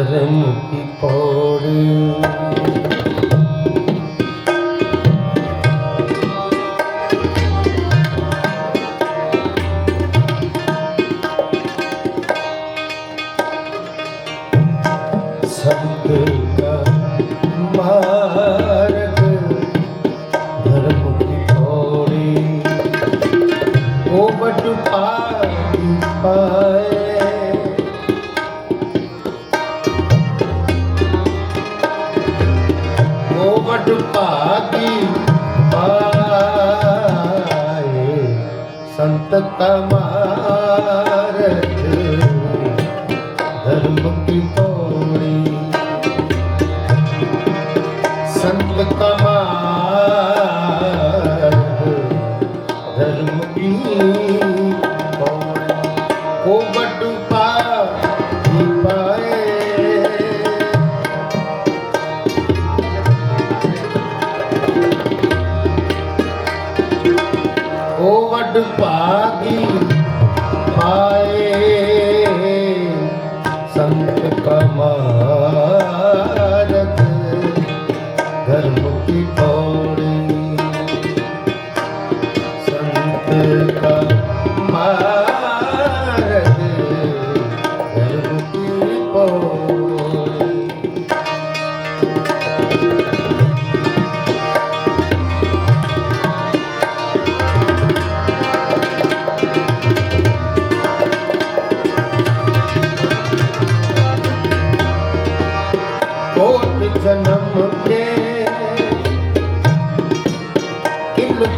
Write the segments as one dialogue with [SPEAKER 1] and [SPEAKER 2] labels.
[SPEAKER 1] शरण की पौड़ ਸੰਤ ਕਹਾ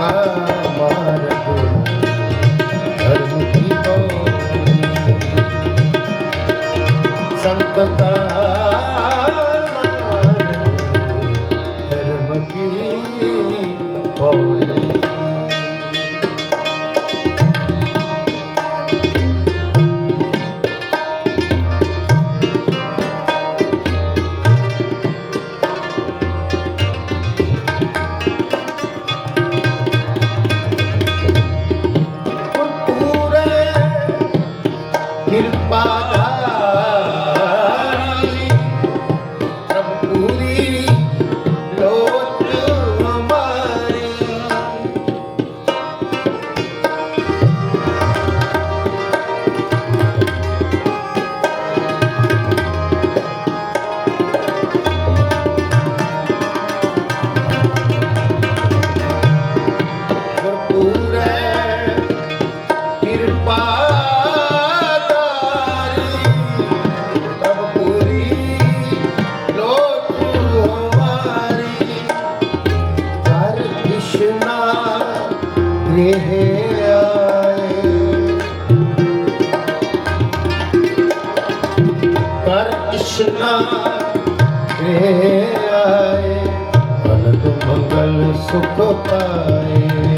[SPEAKER 1] 哎。Bye. कृष्णा रे आए अनंत मंगल सुख पाए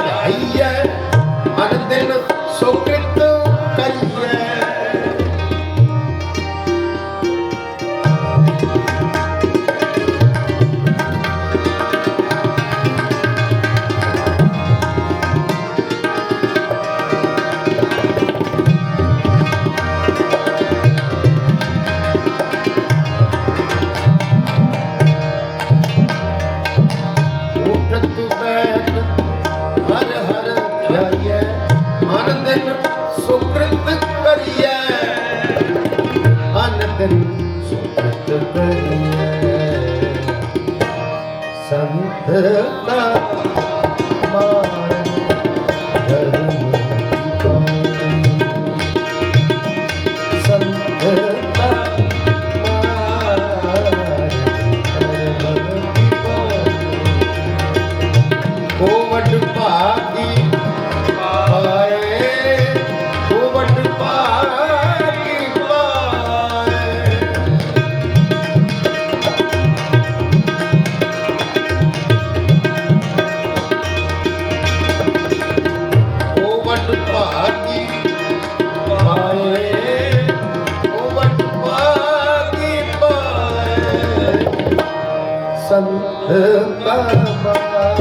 [SPEAKER 1] Yeah. ਸੰਤ ਬਾਬਾ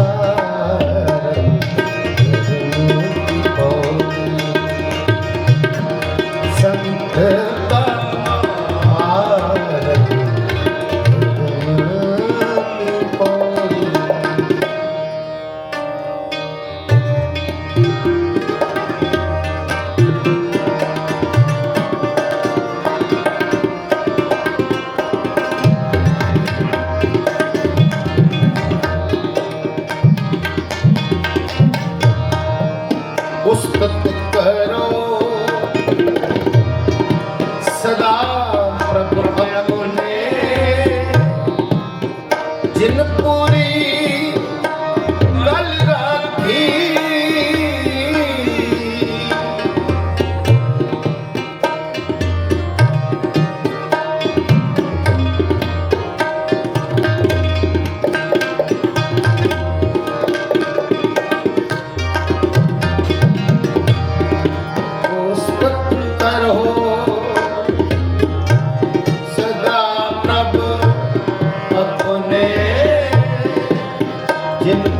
[SPEAKER 1] Yeah.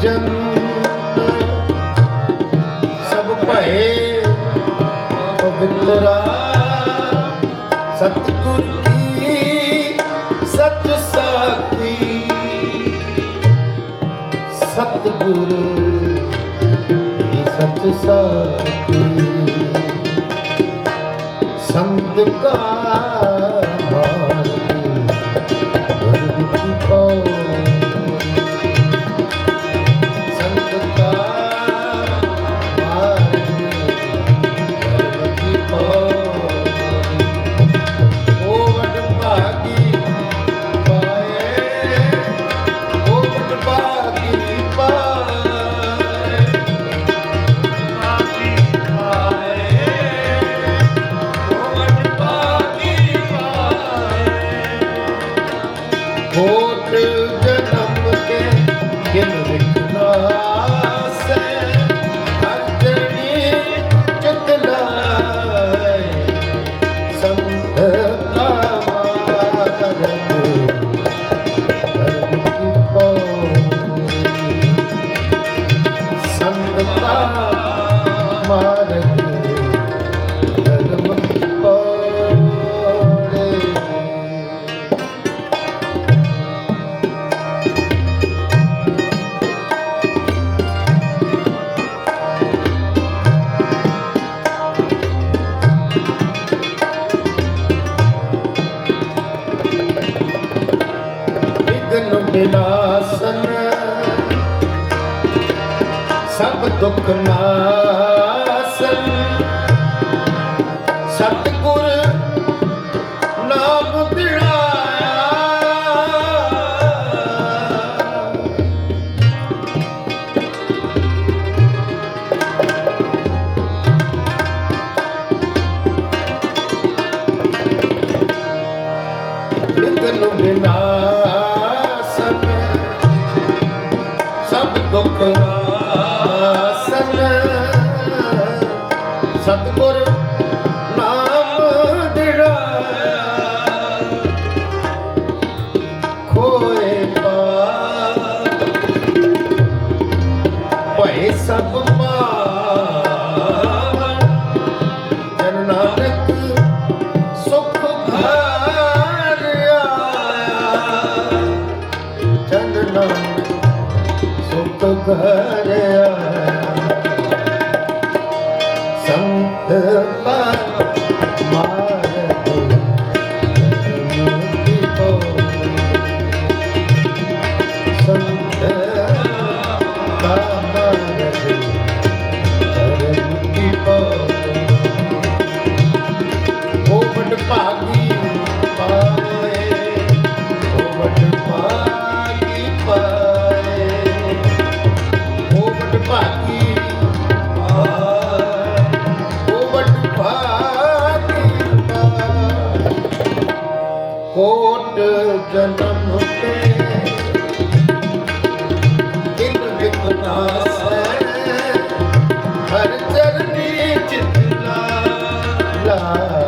[SPEAKER 1] ਸੱਜਣ ਸਭ ਭਏ ਪਵਿੱਤਰਾ ਸਤਿਗੁਰ ਕੀ ਸਤ ਸਾਖੀ। ਸਤਿਗੁਰ ਸਤ ਸਾਖੀ। ਸੰਤ ਕਾ ਬਿਨਾਸਨ ਸਭ ਦੁੱਖ ਨਾਸਨ Look. ਭਰਿਆ ਸੰਤ ਮਨ ਮਾਰਦੇ ਮੁਕਤੀ ਕੋ ਸੰਤ ਮਨ ਮਾਰਦੇ ਮੁਕਤੀ ਕੋ ਉਹ ਬਟ ਭਾਗੀ Yeah.